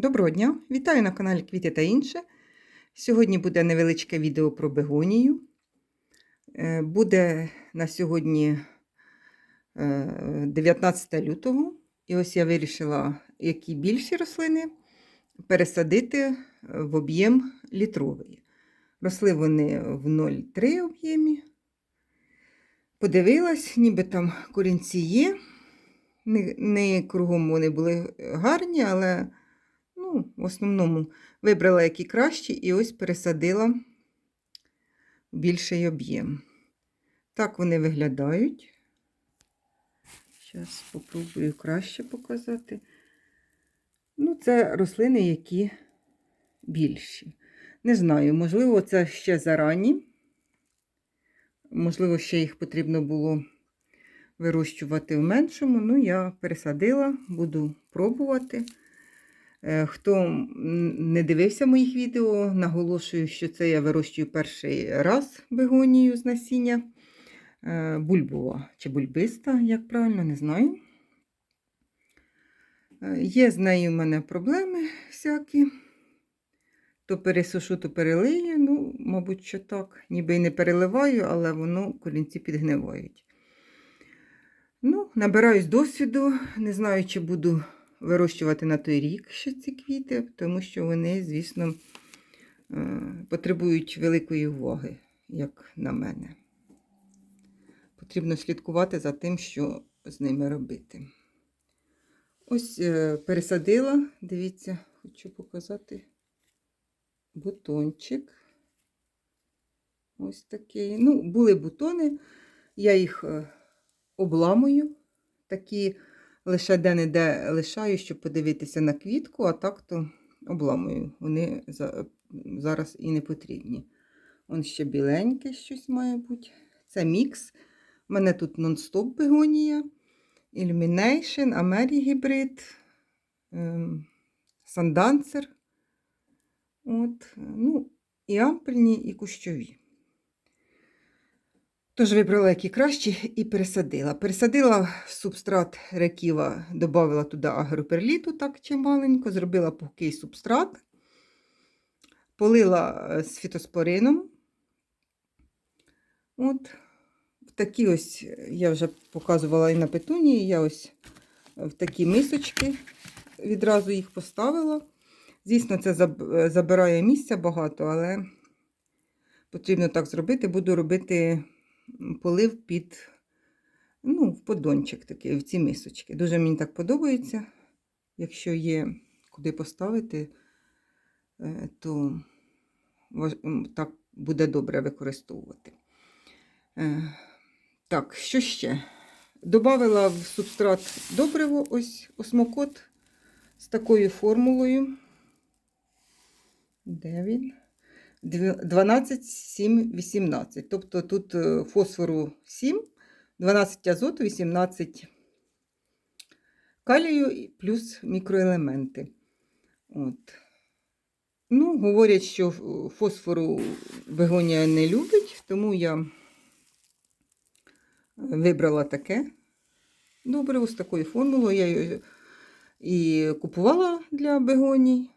Доброго дня! Вітаю на каналі Квіти та інше. Сьогодні буде невеличке відео про бегонію. Е, Буде на сьогодні е, 19 лютого. І ось я вирішила, які більші рослини пересадити в об'єм літровий. Росли вони в 0,3 об'ємі. Подивилась, ніби там корінці є. Не кругом вони були гарні, але ну, в основному вибрала які кращі і ось пересадила в більший об'єм. Так вони виглядають. Зараз спробую краще показати. Ну, це рослини, які більші. Не знаю, можливо, це ще зарані. Можливо, ще їх потрібно було вирощувати в меншому. Ну, я пересадила, буду пробувати. Е, Хто не дивився моїх відео, наголошую, що це я вирощую перший раз бегонію з насіння. Е, Бульбова чи бульбиста, як правильно, не знаю. Е, Є з нею в мене проблеми всякі. То пересушу, то перелию. Ну, мабуть, що так. Ніби й не переливаю, але воно корінці підгнивають. Ну, набираюсь досвіду. Не знаю, чи буду вирощувати на той рік ще ці квіти, тому що вони, звісно, е, потребують великої уваги, як на мене. Потрібно слідкувати за тим, що з ними робити. Ось е, пересадила, дивіться, хочу показати бутончик. Ось такий. Ну, були бутони, я їх е, обламую, такі лише де-не-де лишаю, щоб подивитися на квітку, а так то обламую. Вони за- зараз і не потрібні. Он ще біленьке щось має бути. Це мікс. У мене тут нон-стоп бегонія, Illumination, Амері гібрид, ем, Сандансер. От, ну, і ампельні, і кущові. Тож вибрала які кращі і пересадила. Пересадила в субстрат реківа, додала туди агроперліту, так чималенько, зробила пухкий субстрат, полила е, з фітоспорином. От, в такі ось, я вже показувала і на петунії, я ось в такі мисочки відразу їх поставила. Звісно, це забирає місця багато, але потрібно так зробити. Буду робити полив під ну, в поддончик такий, в ці мисочки. Дуже мені так подобається. Якщо є куди поставити, е, то так буде добре використовувати. Е, Так, що ще? Добавила в субстрат добриво, ось осмокот з такою формулою. Де він? Дві- 12, 7, 18. Тобто тут е, фосфору 7, 12 азоту, 18 калію плюс мікроелементи. От. Ну, говорять, що фосфору бегонія не любить, тому я вибрала таке добриво з такою формулою. Я її і купувала для бегоній.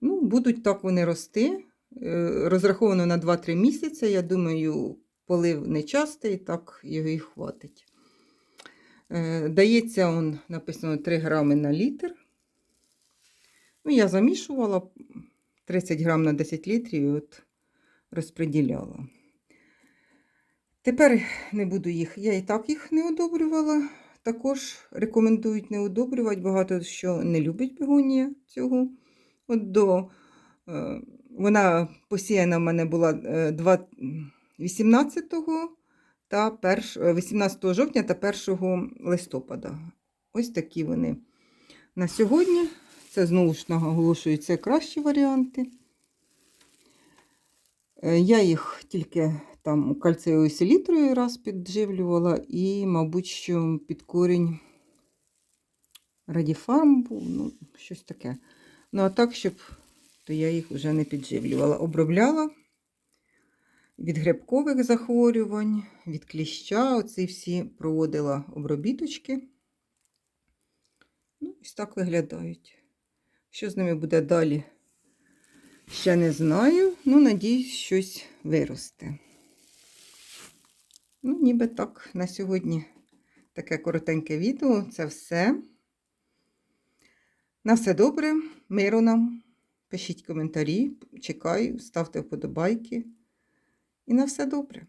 Ну, будуть так вони рости. Е, Розраховано на 2-3 місяці. Я думаю, полив нечастий, так його і хватить. Е, Дається он, написано 3 грами на літр. Ну, я замішувала 30 грам на 10 літрів і от розподіляла. Тепер не буду їх, я і так їх не одобрювала. Також рекомендують не одобрювати. Багато що не любить бегонія цього. От до, е, вона посіяна в мене була е, два- 18 та перш- е, 18 жовтня та 1 листопада. Ось такі вони на сьогодні. Це знову ж наголошую, це кращі варіанти. Е, Я їх тільки там кальцієвою селітрою раз підживлювала, і, мабуть, що під корінь радіфарм був, ну, щось таке. Ну, а так, щоб то я їх вже не підживлювала. Обробляла від грибкових захворювань, від кліща. Оці всі проводила обробіточки. Ну, ось так виглядають. Що з ними буде далі? Ще не знаю. Ну, надіюсь, щось виросте. Ну, ніби так на сьогодні таке коротеньке відео. Це все. На все добре, миру нам. Пишіть коментарі, чекаю, ставте вподобайки. І на все добре.